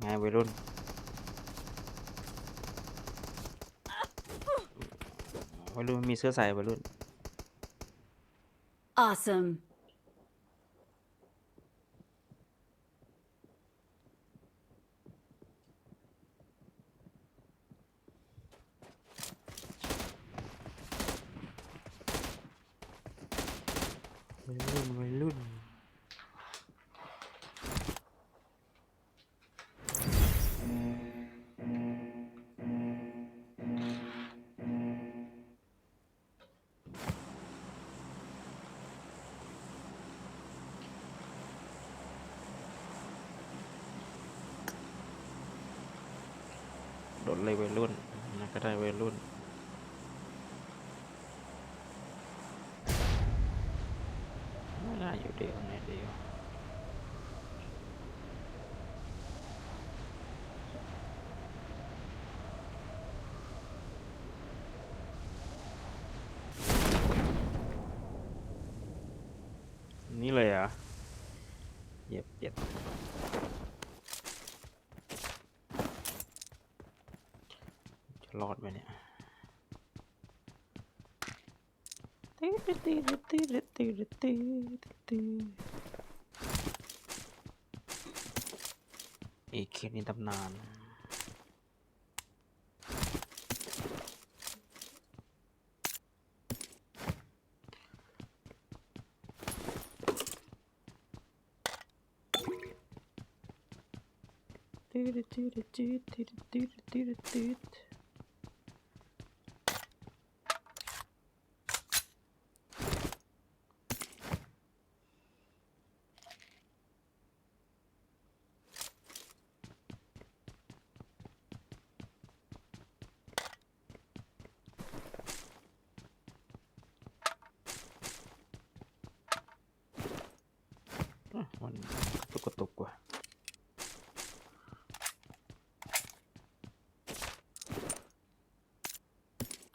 ไงวัยรุ่นวัยรุ่นมีเสื้อใส่วัยรุ่น Awesome. โดดเลยวัยรุ่นนะก็ได้วัยรุ่น ไม่ได้อยู่เดียวในเดียวนี่เลยเหรอะเหย็บเหย็บจะรอดไหมเนี่ยตีดตีดตีดตีดตีดตีด อีกเคสนี้ตำนานตีดตีดตีดตีดตีดตีด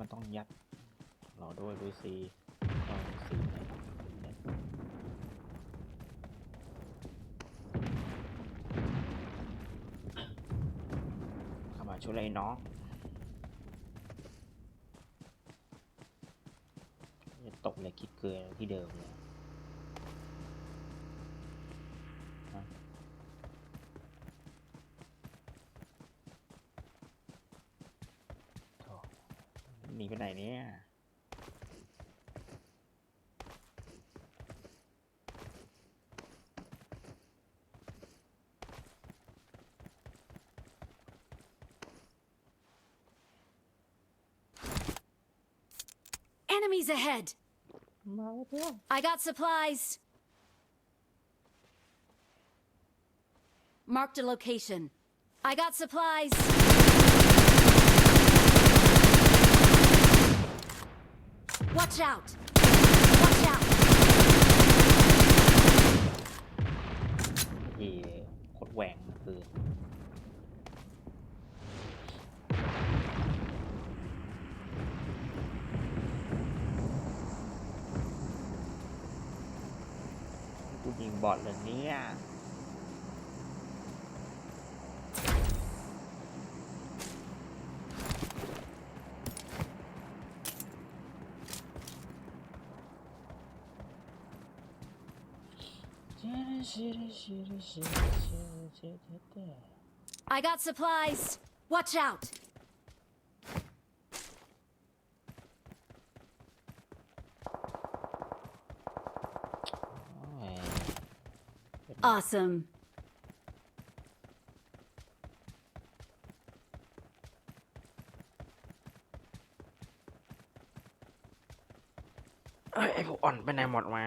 มันต้องยัดรอด้วยด้วยซีก็ซีเนี่ยเข้ามาช่วยเลยน้องตกเลยคิดเกลือที่เดิมเลย Enemies ahead. มาแล้วเพื่อน I got supplies. Marked a location. I got supplies. Watch out. Watch out! ที่โคตรแหว่งคือ บอดเลยเนี่ย I got supplies! Watch out! โอ้ย Awesome. เอ้ยไอพวกอ่อนไปไหนหมดวะ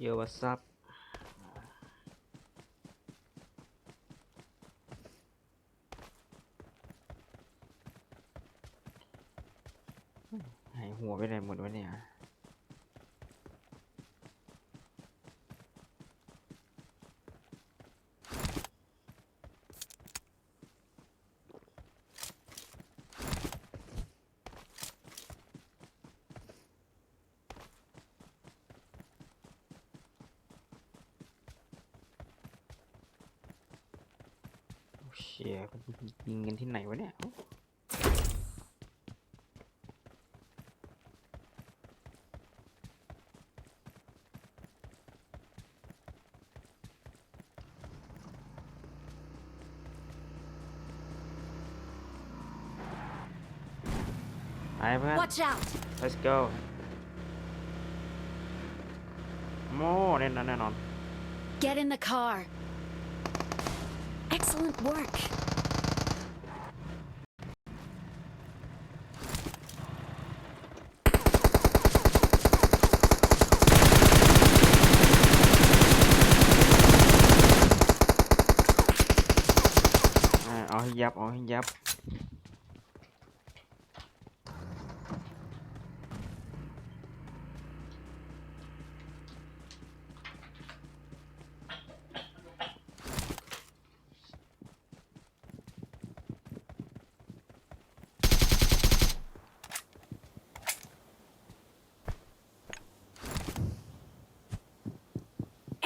เยอะวัซับ นที่ไหนวะเนี่ย ไปเพื่อน Watch out! let's go โม่แน่นอนแน่นอน Get in the car. Excellent work.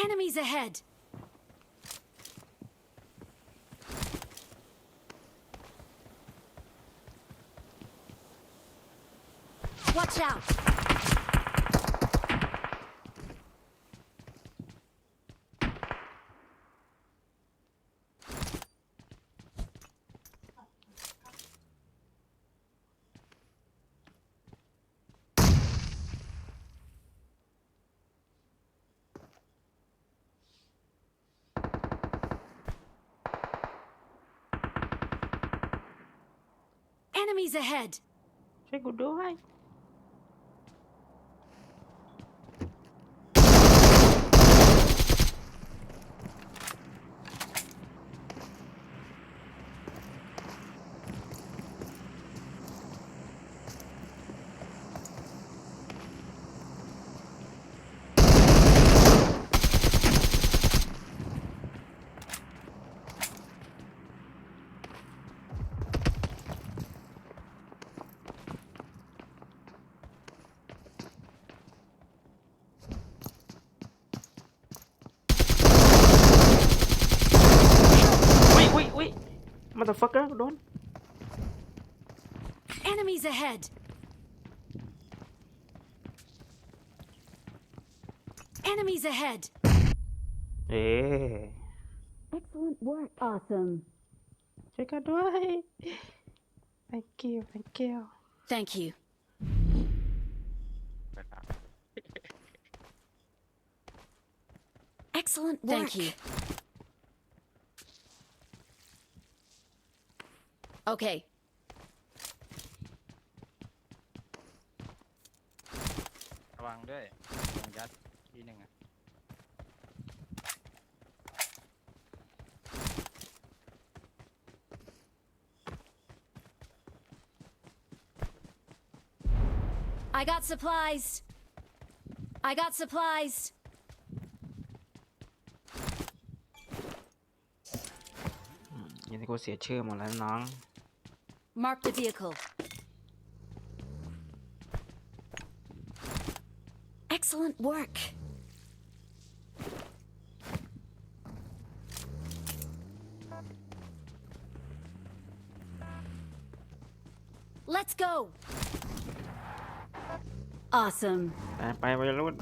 Enemies ahead! Watch out! Enemies ahead! ช่วย motherfucker โดน Enemies ahead! Enemies ahead! เอ๊ะ Excellent work. Awesome. ช่วยกันด้วย thank you thank you Thank you. Excellent work. Thank you. Okay. ระวังด้วยวงยัดทีหนึ่งอะ I got supplies. I got supplies. อยังที่กูเสียชื่อหมดแล้วน้อง Mark the vehicle. Excellent work. Let's go. Awesome. ไปไปวัยรุ่น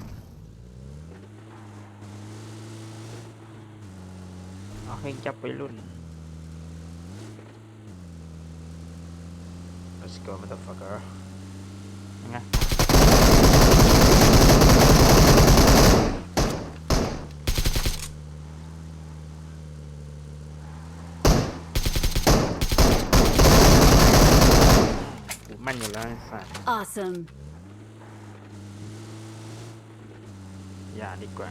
เอาให้จับวัยรุ่น let's go motherfucker ยังไงกูมั่นอยู่แล้วไอ้สัส Awesome. อย่าดีกว่า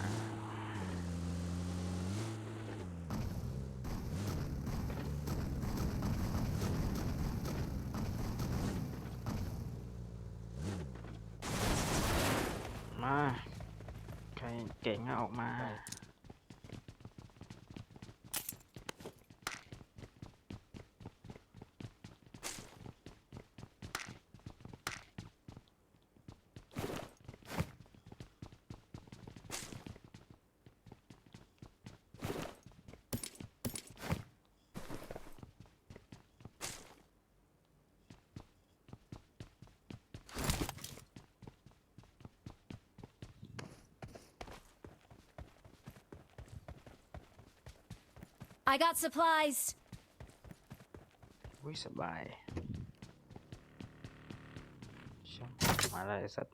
มา ใคร เก่งอะออกมา I got supplies. อุ้ยสบายช่างมาแล้วไอ้สัตว์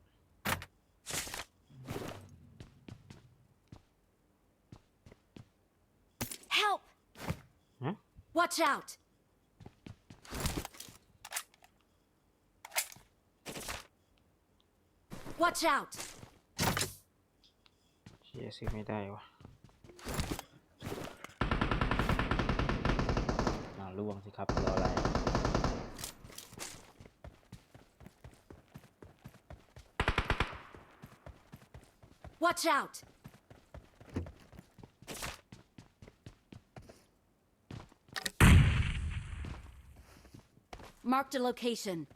Help! Huh? Watch out! Watch out! เชียซื้อไม่ได้วะ มา ล่วงสิครับรออะไร Watch out! Marked a location.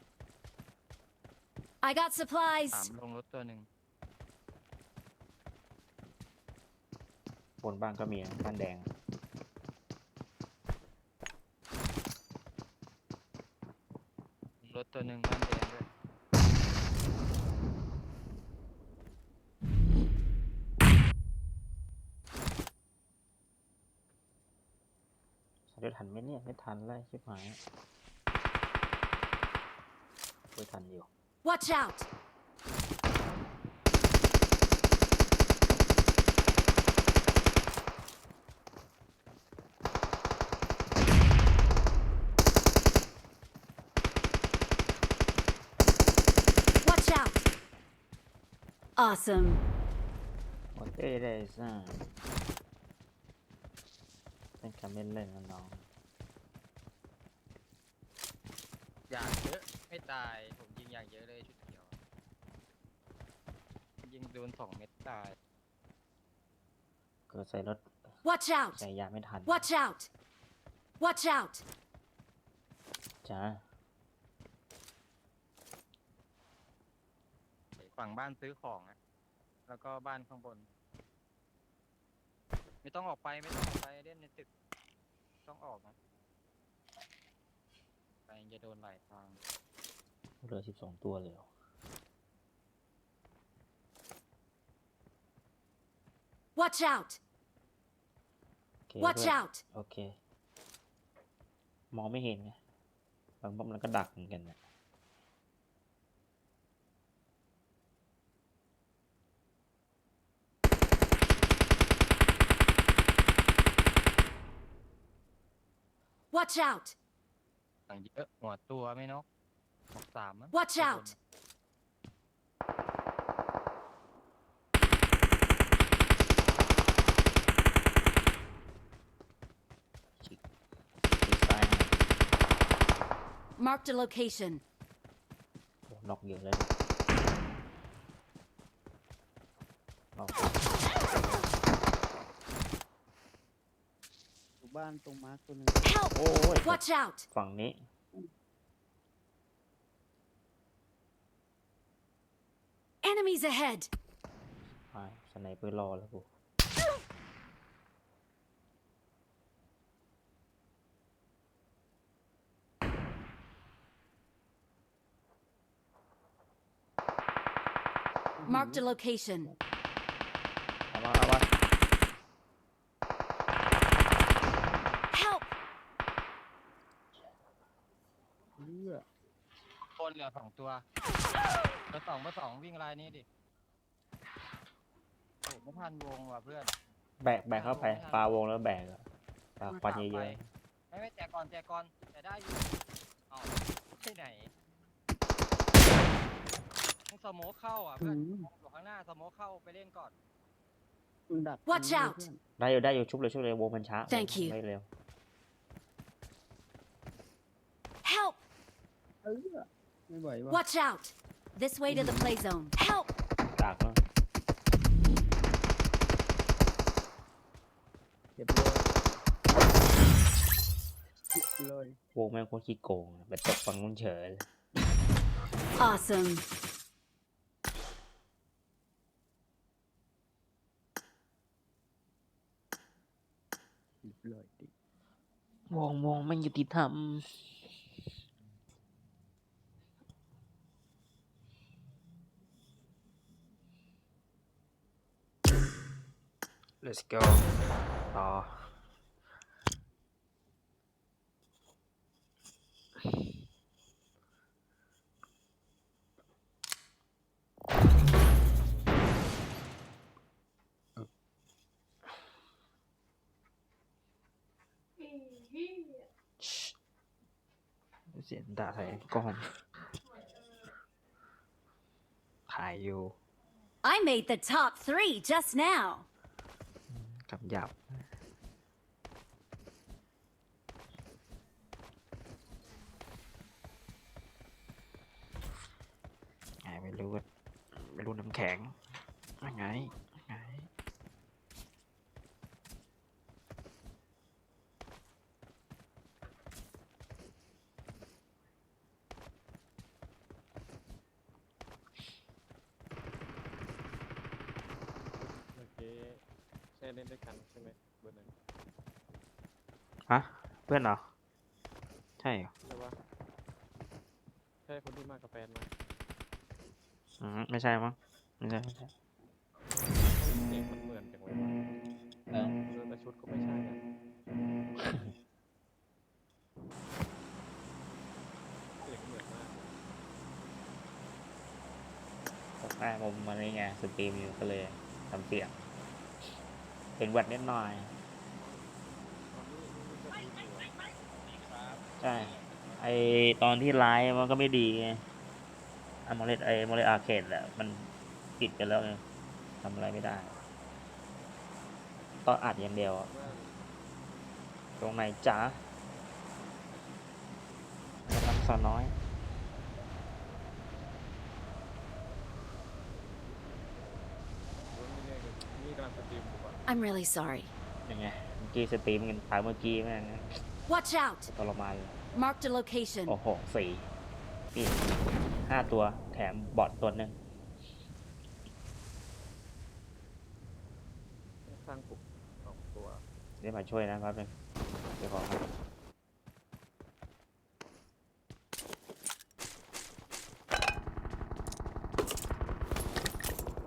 I got สาม supplies. ลงรถตัวหนึ่งบนบ้านก็มีนะบ้านแดง ลง รถตัวหนึ่งบ้านแดงด้วยใช้ได้ทันไหมเนี่ยไม่ทันเลยชิบหายไม่ทันอยู่ Watch out! Watch out! Awesome. หมดเอ้ได้ซ่าเป็นคำเล่นเล่นนะน้องอย่างเยอะไม่ตายผมยิงอย่างเยอะเลยชุดเขียว ยิงโดนสองเม็ดตาย เกิดใส่รถ Watch out! ใส่ยาไม่ทัน Watch out! Watch out! จ้า ฝั่งบ้านซื้อของอะแล้วก็บ้านข้างบน ไม่ต้องออกไปไม่ต้องออกไปเล่นในตึก ต้องออกนะไปจะโดนหลายทางเหลือสิบสองตัวเลยเหรอ Watch out! โอเค Watch ด้วย out! โอเค มองไม่เห็นไงบางบ้านมันก็ดักเหมือนกันนะ Watch out. Watch out. Marked a location. บ้านตรงมาร์คตัวหนึง Help! โอ้ย Watch out! ฝั่งนี้ Enemies ahead! อ่าสไนเปอร์รอแล้วกู Marked a location. เอามาเอามา Help! เลือ คนเห ลือสองตัวเบอร์สองเบอร์สองวิ่งลายนี้ดิโอ้ไม่ทันวงว่ะเพื่อนแบกแบกเข้าไปปลาวงแล้วแบกอะปลาควันเยอะไม่ไม่แจกก่อนแจกก่อนแต่ได้อยู่เอ้าที่ไหนต้องสโมกเข้าอะอืเพื่อนมอยู่ข้างหน้าสโมกเข้าไปเล่นก่อนมันดัก Watch ตรงนี้ out เพื่อนๆได้อยู่ได้อยู่ชุบเลยชุบเลยวงมันช้า Thank you ไม่เร็ว Help! เออ ไม่ไหววะ Watch out! This way to the play zone. Help! ดักแล้วเรียบร้อยเรียบร้อยวงแม่งโคตรขี้โกงอะไปตกฝั่งนู้นเฉยเลย Awesome. เรียบร้อยดิวงวงไม่ยุติธรรม let's go ต่อ เสียงด่าใส่กล้องถ่ายอยู่ I made the top three just now. คำหยาบไงไม่รู้ว่าไม่รู้น้ำแข็งยังไงยังไง เมื่อกี้ใช่เล่นด้วยกันใช่ไหมเบอร์หนึ่ง ฮะ เพื่อนเหรอ ใช่เหรอใช่ปะใช่คนที่มากับแฟนมาอืมไม่ใช่มั้งไม่ใช่ไม่ใช่เสียงมันเหมือนจังเลยวะเออเออแต่ชุดก็ไม่ใช่อะเสียงเหมือนมากผมได้ผมมาในไงสตรีมอยู่ก็เลยทำเสียงเป็นหวัดนิดหน่อย ตอนนี้นี่ก็ดีอยู่อะ ใช่ไอตอนที่ไลฟ์มันก็ไม่ดีไงอะโมเลตไอโมเลตอาร์เคดแหละมันปิดกันแล้วไงทำอะไรไม่ได้ก็อัดอย่างเดียวอะว่าตรงไหนจ๊ะจะทำสาวน้อยรู้ไม่แน่เลยนี่กำลังสตรีมอยู่อะ I'm really sorry. ยังไงเมื่อกี้สตรีมกันตายเมื่อกี้แม่ง Watch out! ทรมานเลย Marked a location. โอ้โหสี่นี่ห้าตัวแถมบอทตัวหนึ่งสร้างปลุกสองตัวเดี๋ยวมาช่วยนะครับนึงเดี๋ยวขอครับ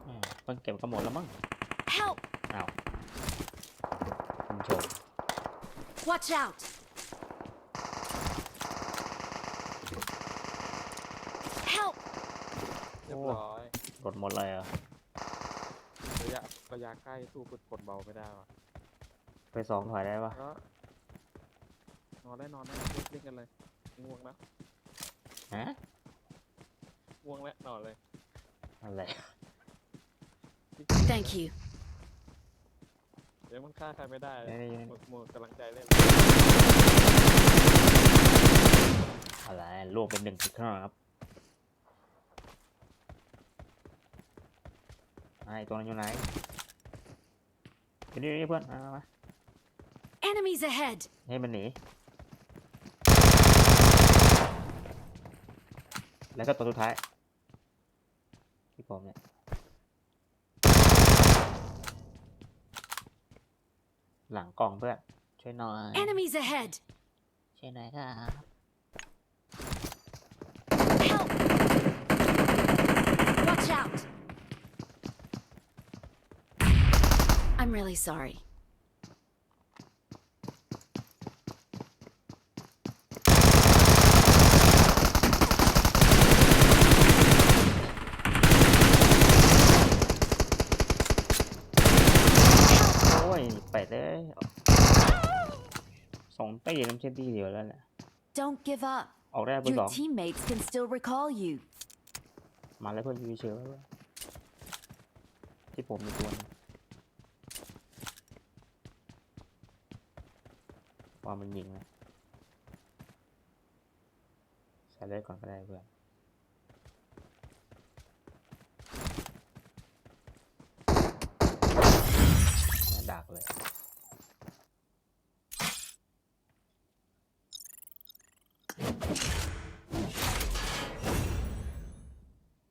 แม่เพิ่งเก็บก็หมดแล้วมั้ง Help! อ้าวคุณโชว์ Watch out! Help! เรียบโอ้ร้อยหลดหมดเลยเหรอะระยะระยะใกล้สู้กดกดเบาไม่ได้ว่ะไปสองถอยได้ปะก็นอนได้นอนได้เล่นเล่นกันเลยง่วงแล้วฮะง่วงแล้วนอนเลยอะไร Thank you. เดี๋ยวมันฆ่าใครไม่ได้เอ้ยหมดหมดกำลังใจเล่นออะไรล่วงเป็นหนึ่งจุดครับ ไอ้ตัวนั้นอยู่ไหนอยู่นี่นี่เพื่อนมามามา Enemies ahead! ให้มันหนี แล้วก็ตัวสุดท้าย ที่ผมเนี่ย หลังกล่องเพื่อน ช่วยหน่อย Enemies ahead! ช่วยหน่อยครับ Help! Watch out! I'm really sorry. โอ้ยไปเลยสองตีน้ำเช่นตีเดียวแล้วแหละ Don't give up. ออกได้เบอร์ส Your อง teammates can still recall you. มาแล้วเพื่อนยูเชอร์ที่ผมมีตัวหนึง ว่ามันยิงนะใส่เลยก่อนก็ได้เพื่อนดักเลย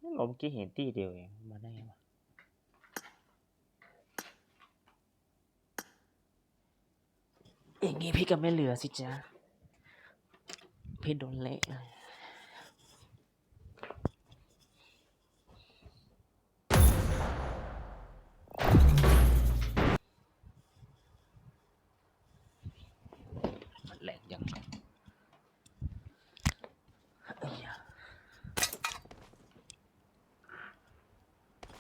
นี่เราเมื่อกี้เห็นตีเดียวเองมาได้ไงวะ อย่างงี้พี่ก็ไม่เหลือสิจ๊ะ พี่โดนเละเลยมันแหลกยังไงเอ้ยอะ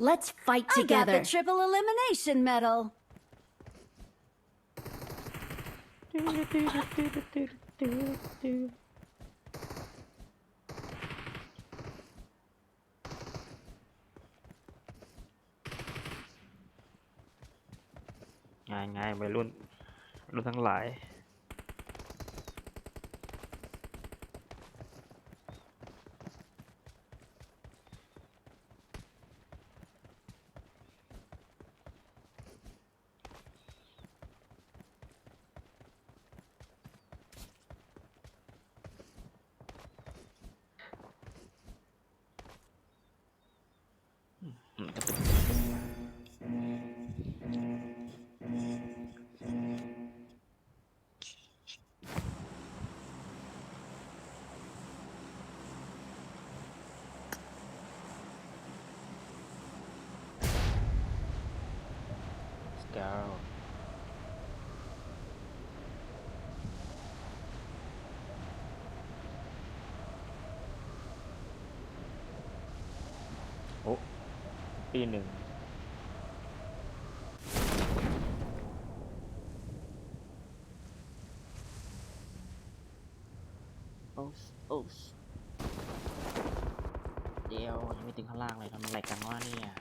Let's fight I got together. the triple elimination medal. ตื้อตื้อตื้อตื้อตื้อตื้อ ง่ายง่ายวัยรุ่นวัยรุ่นทั้งหลาย Let's go โอ้ปีหนึ่งโอ้สโอ้สเดี๋ยวยังไม่ถึงข้างล่างเลยทำอะไรกันวะเนี่ย